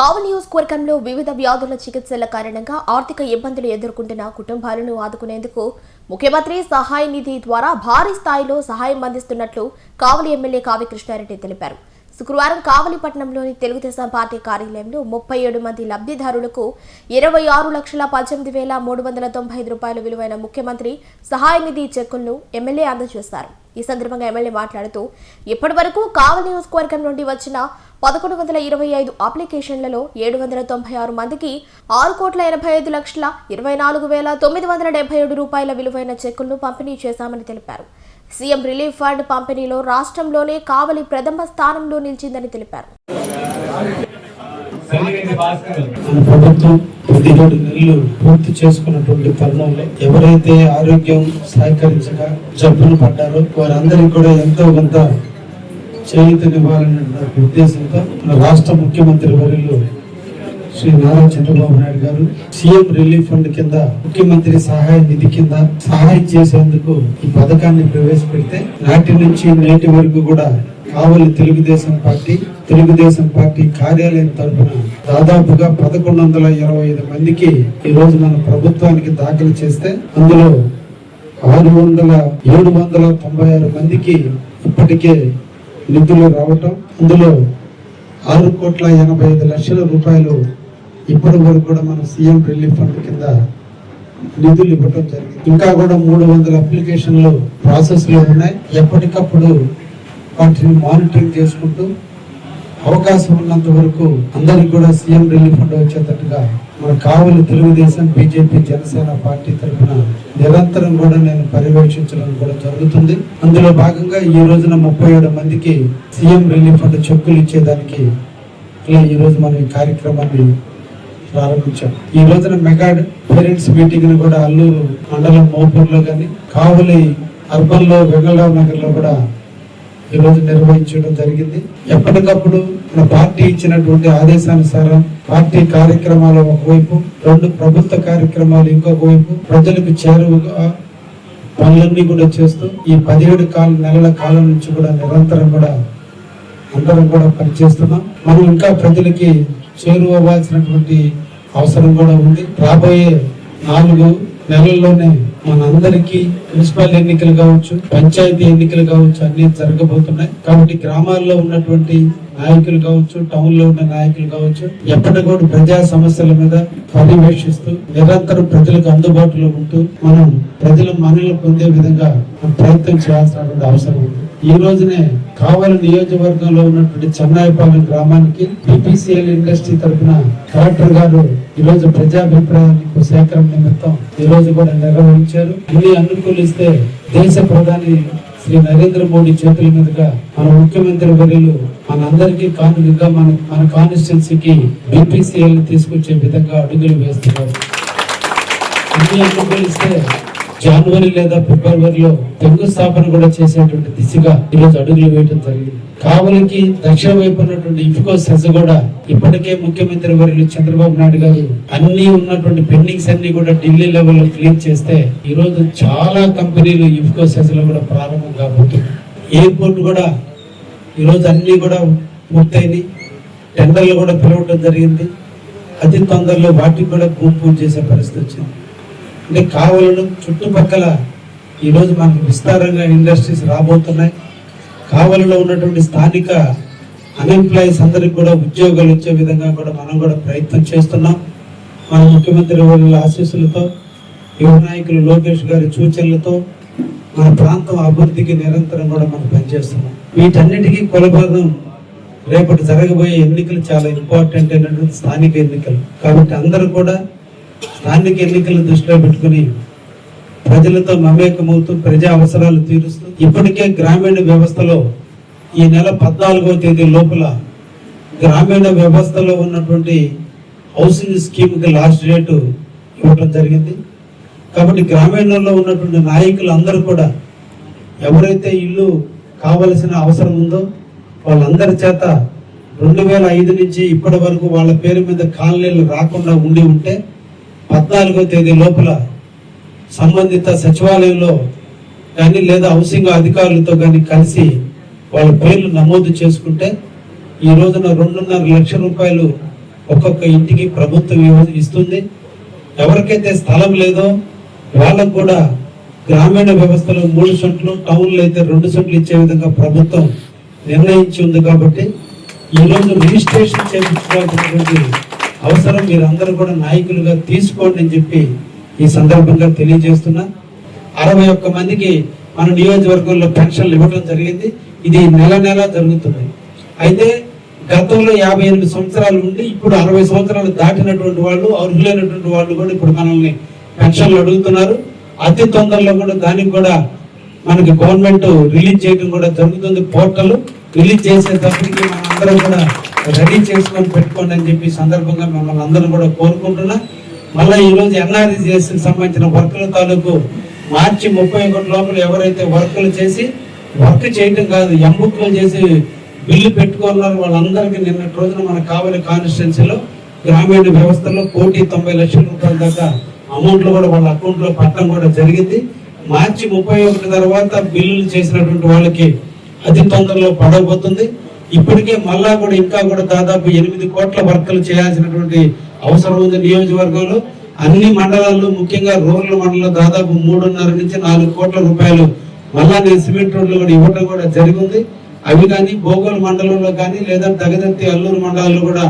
కావలి నియోజకవర్గంలో వివిధ వ్యాధుల చికిత్సల కారణంగా ఆర్థిక ఇబ్బందులు ఎదుర్కొంటున్న కుటుంబాలను ఆదుకునేందుకు ముఖ్యమంత్రి సహాయ నిధి ద్వారా భారీ స్థాయిలో సహాయం అందిస్తున్నట్లు కావలి ఎమ్మెల్యే కావి కృష్ణారెడ్డి తెలిపారు. శుక్రవారం కావలిపట్నంలోని తెలుగుదేశం పార్టీ కార్యాలయంలో ముప్పై ఏడు మంది లబ్ధిదారులకు ఇరవై ఆరు లక్షల పద్దెనిమిది వేల మూడు వందల తొంభై ఐదు రూపాయల విలువైన ముఖ్యమంత్రి సహాయ నిధి చెక్కులను ఎమ్మెల్యే అందజేశారు. ఈ సందర్భంగా ఎమ్మెల్యే మాట్లాడుతూ ఇప్పటి వరకు కావలి నియోజకవర్గం నుండి వచ్చిన పదకొండు వందల ఇరవై ఐదు అప్లికేషన్లలో ఏడు వందల తొంభై ఆరు మందికి ఆరు కోట్ల ఎనభై ఐదు లక్షల ఇరవై నాలుగు వేల తొమ్మిది వందల డెబ్బై ఏడు రూపాయల విలువైన చెక్కులను పంపిణీ చేశామని తెలిపారు. సీఎం రిలీఫ్ ఫండ్ పంపిణీలో రాష్ట్రంలోనే కావలి ప్రథమ స్థానంలో నిలిచిందని తెలిపారు. ప్రభుత్వం పదిహేడు నెలలు పూర్తి చేసుకున్నటువంటి తరుణంలో ఎవరైతే ఆరోగ్యం సహకరించక జబ్బులు పడ్డారో వారందరికీ కూడా ఎంతో కొంత చేయూతనివ్వాలనే ఉద్దేశంతో రాష్ట్ర ముఖ్యమంత్రి వర్యులు శ్రీ నారా చంద్రబాబు నాయుడు గారు సీఎం రిలీఫ్ ఫండ్ కింద ముఖ్యమంత్రి సహాయ నిధి కింద సహాయం చేసేందుకు ఈ పథకాన్ని ప్రవేశపెడితే నాటి నుంచి నేటి వరకు కూడా కావలి తెలుగుదేశం పార్టీ తెలుగుదేశం పార్టీ కార్యాలయం తరఫున దాదాపుగా పదకొండు వందల ఇరవై ఐదు మందికి ఈ రోజు మన ప్రభుత్వానికి దాఖలు చేస్తే అందులో ఆరు వందల ఏడు వందల తొంభై ఆరు మందికి ఇప్పటికే నిధులు రావటం అందులో ఆరు కోట్ల ఎనభై ఐదు లక్షల రూపాయలు ఇప్పటి వరకు కూడా మన సీఎం రిలీఫ్ ఫండ్ కింద నిధులు ఇవ్వటం జరిగింది. ఇంకా కూడా మూడు వందల అప్లికేషన్లు ప్రాసెస్లో ఉన్నాయి. ఎప్పటికప్పుడు వాటిని మానిటరింగ్ చేసుకుంటూ అవకాశం ఉన్నంత వరకు అందరికి కూడా సీఎం రిలీఫ్ ఫండ్ వచ్చేటట్టుగా మన కావలి తెలుగుదేశం బీజేపీ జనసేన పార్టీ తరఫున నిరంతరం కూడా నేను పర్యవేక్షించడం కూడా జరుగుతుంది. అందులో భాగంగా ఈ రోజున ముప్పై ఏడు మందికి సీఎం రిలీఫ్ ఫండ్ చెక్కులు ఇచ్చేదానికి ఈ రోజు మనం ఈ కార్యక్రమాన్ని ప్రారంభించాం ఈ రోజున మెగా పేరెంట్స్ మీటింగ్ను కూడా అల్లూరు మండలం మోపూర్లో కానీ కావులి అర్బన్లో వెంగళరావు నగర్లో కూడా ఈ రోజు నిర్వహించడం జరిగింది. ఎప్పటికప్పుడు మన పార్టీ ఇచ్చినటువంటి ఆదేశానుసారం పార్టీ కార్యక్రమాలు ఒకవైపు రెండు ప్రభుత్వ కార్యక్రమాలు ఇంకొక వైపు ప్రజలకు చేరువగా పనులన్నీ కూడా చేస్తూ ఈ పదిహేడు కాల నెలల కాలం నుంచి కూడా నిరంతరం కూడా అందరం కూడా పనిచేస్తున్నాం. మనం ఇంకా ప్రజలకి చేరువవ్వాల్సినటువంటి అవసరం కూడా ఉంది. రాబోయే నాలుగు నెలల్లోనే మనందరికీ మున్సిపల్ ఎన్నికలు కావచ్చు పంచాయతీ ఎన్నికలు కావచ్చు అన్ని జరగబోతున్నాయి. కాబట్టి గ్రామాల్లో ఉన్నటువంటి నాయకులు కావచ్చు టౌన్లో ఉన్న నాయకులు కావచ్చు ఎప్పటికప్పుడు ప్రజా సమస్యల మీద పర్యవేక్షిస్తూ నిరంతరం ప్రజలకు అందుబాటులో ఉంటూ మనం ప్రజల మనలు పొందే విధంగా ప్రయత్నం చేయాల్సినటువంటి అవసరం ఉంది. ఈ రోజునే కావలి నియోజకవర్గంలో ఉన్నటువంటి చెన్నాయిపాలెం గ్రామానికి బీపీసీఎల్ ఇండస్ట్రీ తరఫున కలెక్టర్ గారు ఈ రోజు ప్రజాభిప్రాయాలకు సేకరణ నిమిత్తం ఈ రోజు కూడా నిర్వహించారు. అన్ని అనుకూలిస్తే దేశ ప్రధాని శ్రీ నరేంద్ర మోడీ చేతుల మీదుగా మన ముఖ్యమంత్రి వర్యులు మనందరికీ కానుకగా మన మన కాన్స్టిట్యున్సీకి బీపీసీఎల్ తీసుకొచ్చే విధంగా అడుగులు వేస్తున్నారు. అన్ని అనుకూలిస్తే జనవరి లేదా ఫిబ్రవరిలో శంకుస్థాపన కూడా చేసేటువంటి దిశగా ఈరోజు అడుగులు వేయడం జరిగింది. కావలికి దక్షిణ వైపు ఉన్నటువంటి ఇఫ్కో సెస్ కూడా ఇప్పటికే ముఖ్యమంత్రి వర్యులు చంద్రబాబు నాయుడు గారు అన్ని ఉన్నటువంటి పెండింగ్స్ అన్ని కూడా ఢిల్లీ లెవెల్లో క్లీన్ చేస్తే ఈరోజు చాలా కంపెనీలు ఇఫ్కో సెస్లో కూడా ప్రారంభం కాబోతుంది. ఎయిర్పోర్ట్ కూడా ఈరోజు అన్ని కూడా పూర్తయినాయి. టెండర్లు కూడా పిలవడం జరిగింది. అతి తొందరలో వాటికి కూడా భూమి పూజ చేసే పరిస్థితి వచ్చింది. అంటే కావలను చుట్టుపక్కల ఈరోజు మనకు విస్తారంగా ఇండస్ట్రీస్ రాబోతున్నాయి. కావలిలో ఉన్నటువంటి స్థానిక అన్ఎంప్లాయీస్ అందరికి కూడా ఉద్యోగాలు వచ్చే విధంగా కూడా మనం కూడా ప్రయత్నం చేస్తున్నాం. మన ముఖ్యమంత్రి వారి ఆశీస్సులతో యువ నాయకులు లోకేష్ గారి సూచనలతో మన ప్రాంతం అభివృద్ధికి నిరంతరం కూడా మనం పనిచేస్తున్నాం. వీటన్నిటికీ కొలభాగం రేపటి జరగబోయే ఎన్నికలు చాలా ఇంపార్టెంట్ అయినటువంటి స్థానిక ఎన్నికలు. కాబట్టి అందరూ కూడా స్థానిక ఎన్నికలను దృష్టిలో పెట్టుకుని ప్రజలతో మమేకమవుతూ ప్రజా అవసరాలు తీరుస్తూ ఇప్పటికే గ్రామీణ వ్యవస్థలో ఈ నెల పద్నాలుగో తేదీ లోపల గ్రామీణ వ్యవస్థలో ఉన్నటువంటి హౌసింగ్ స్కీమ్కి లాస్ట్ డేటు ఇవ్వడం జరిగింది. కాబట్టి గ్రామీణంలో ఉన్నటువంటి నాయకులు అందరూ కూడా ఎవరైతే ఇల్లు కావలసిన అవసరం ఉందో వాళ్ళందరి చేత రెండు వేల ఐదు నుంచి ఇప్పటి వరకు వాళ్ళ పేరు మీద కాలనీలు రాకుండా ఉండి ఉంటే పద్నాలుగో తేదీ లోపల సంబంధిత సచివాలయంలో కానీ లేదా హౌసింగ్ అధికారులతో కానీ కలిసి వాళ్ళ పేర్లు నమోదు చేసుకుంటే ఈ రోజున రెండున్నర లక్షల రూపాయలు ఒక్కొక్క ఇంటికి ప్రభుత్వం ఇస్తుంది. ఎవరికైతే స్థలం లేదో వాళ్ళకు కూడా గ్రామీణ వ్యవస్థలో మూడు సెంట్లు టౌన్లో అయితే రెండు సెంట్లు ఇచ్చే విధంగా ప్రభుత్వం నిర్ణయించి ఉంది కాబట్టి ఈ రిజిస్ట్రేషన్ చేయించుకోవాల్సినటువంటి అవసరం మీరందరూ కూడా నాయకులుగా తీసుకోండి అని చెప్పి ఈ సందర్భంగా తెలియజేస్తున్నా. అరవై ఒక్క మందికి మన నియోజకవర్గంలో పెన్షన్లు ఇవ్వడం జరిగింది. ఇది నెల నెల జరుగుతుంది. అయితే గతంలో యాభై ఎనిమిది సంవత్సరాలు ఉండి ఇప్పుడు అరవై సంవత్సరాలు దాటినటువంటి వాళ్ళు అర్హులైనటువంటి వాళ్ళు కూడా ఇప్పుడు మనల్ని పెన్షన్లు అడుగుతున్నారు. అతి తొందరలో కూడా దానికి కూడా మనకి గవర్నమెంట్ రిలీజ్ చేయడం కూడా జరుగుతుంది. పోర్టల్ రిలీజ్ చేసేటప్పటికి మనందరం అందరం కూడా రెడీ చేసుకొని పెట్టుకోండి అని చెప్పి సందర్భంగా మిమ్మల్ని అందరూ కూడా కోరుకుంటున్నా. మళ్ళీ ఈ రోజు సంబంధించిన వర్కుల తాలూకు మార్చి ముప్పై ఒకటి లోపల ఎవరైతే వర్కులు చేసి వర్క్ చేయటం కాదు ఎంబుక్లు చేసి బిల్లు పెట్టుకున్నారు వాళ్ళందరికీ నిన్నటి రోజున మన కావలి కాన్స్టిట్యున్సీలో గ్రామీణ వ్యవస్థలో కోటి తొంభై లక్షల రూపాయల దాకా అమౌంట్లు కూడా వాళ్ళ అకౌంట్లో పట్టడం కూడా జరిగింది. మార్చి ముప్పై ఒకటి తర్వాత బిల్లులు చేసినటువంటి వాళ్ళకి అతి తొందరలో పడబోతుంది. ఇప్పటికే మళ్ళా కూడా ఇంకా కూడా దాదాపు ఎనిమిది కోట్ల వర్కులు చేయాల్సినటువంటి అవసరం ఉంది నియోజకవర్గంలో. అన్ని మండలాల్లో ముఖ్యంగా రూరల్ మండలం దాదాపు మూడున్నర నుంచి నాలుగు కోట్ల రూపాయలు మళ్ళా నేను సిమెంట్ రోడ్లు కూడా ఇవ్వడం కూడా జరిగింది. అవి కానీ భోగోల్ మండలంలో కానీ లేదా దగదంతి అల్లూరు మండలాల్లో కూడా